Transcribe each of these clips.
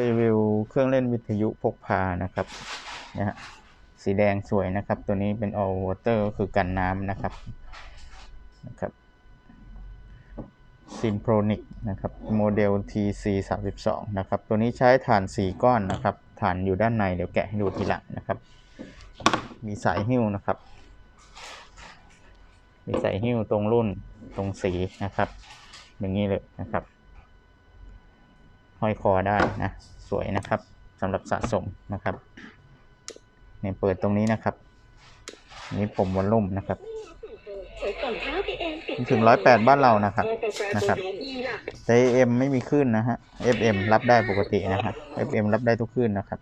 รีวิวเครื่องเล่นวิทยุพกพานะครับนะฮะสีแดงสวยนะครับ ตัวนี้เป็น all water ก็คือกันน้ำนะครับนะครับ Symphonic นะครับโมเดล TC 32นะครับ ตัวนี้ใช้ฐาน 4 ก้อนนะครับฐานอยู่ด้านในเดี๋ยวแกะให้ดูทีหลังนะครับ มีสายหิ้วนะครับ มีสายหิ้วตรงรุ่นตรงสีนะครับ อย่างนี้เลยนะครับ ห้อยคอได้นะ สวยนะครับสำหรับสะสมนะครับเนี่ยเปิดตรงนี้นะครับนนี้ผมวอลลุ่มนะครับถึงร้อยแปดบ้านเรานะครับนะครับแต่ AM ไม่มีคลื่นนะฮะ FM รับได้ปกตินะฮะ FM รับได้ทุกคลื่นนะครับ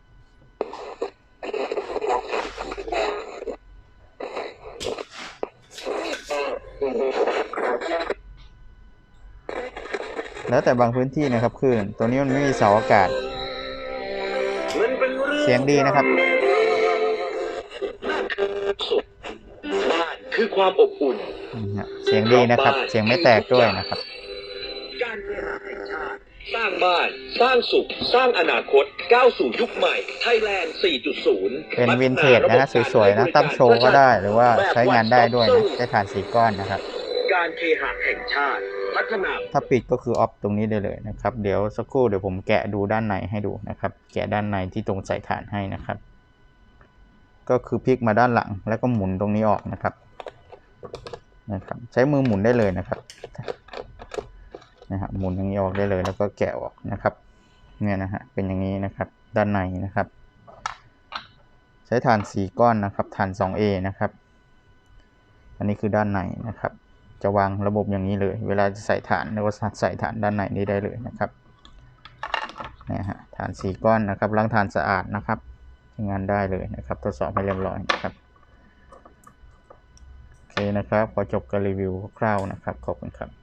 แล้วแต่บางพื้นที่นะครับคลื่นตัวนี้มันไม่มีเสาอากาศ เสียงดีนะครับบ้านคือความอบอุ่นนี่ฮะเสียงดีนะครับ เสียงไม่แตกด้วยนะครับ การเคหะแห่งชาติสร้างบ้าน สร้างสุข สร้างอนาคต ก้าวสู่ยุคใหม่ไทยแลนด์ 4.0 เป็นวินเทจนะฮะสวยๆนะ ตั้งโชว์ก็ได้ หรือว่าใช้งานได้ด้วยนะใช้ฐานสีก้อนนะครับ การเคหะแห่งชาติ พัฒนาถ้าปิดก็คือออฟตรงนี้ได้เลยนะครับ เดี๋ยวสักครู่เดี๋ยวผมแกะดูด้านในให้ดูนะครับ แกะด้านในที่ตรงใส่ฐานให้นะครับ ก็คือพลิกมาด้านหลังแล้วก็หมุนตรงนี้ออกนะครับนะครับ ใช้มือหมุนได้เลยนะครับนะฮะหมุนอย่างนี้ออกได้เลยแล้วก็แกะออกนะครับ เนี่ยนะฮะเป็นอย่างนี้นะครับ ด้านในนะครับ ใช้ฐานสีก้อนนะครับฐาน 2A นะครับ อันนี้คือด้านในนะครับ จะวางระบบอย่างนี้เลย เวลาจะใส่ฐานแล้วก็ใส่ฐานด้านในนี้ได้เลยนะครับนี่ฮะฐานสีก้อนนะครับล้างฐานสะอาดนะครับใช้งานได้เลยนะครับทดสอบให้เรียบร้อยนะครับโอเคนะครับขอจบการรีวิวคร่าวๆนะครับขอบคุณครับ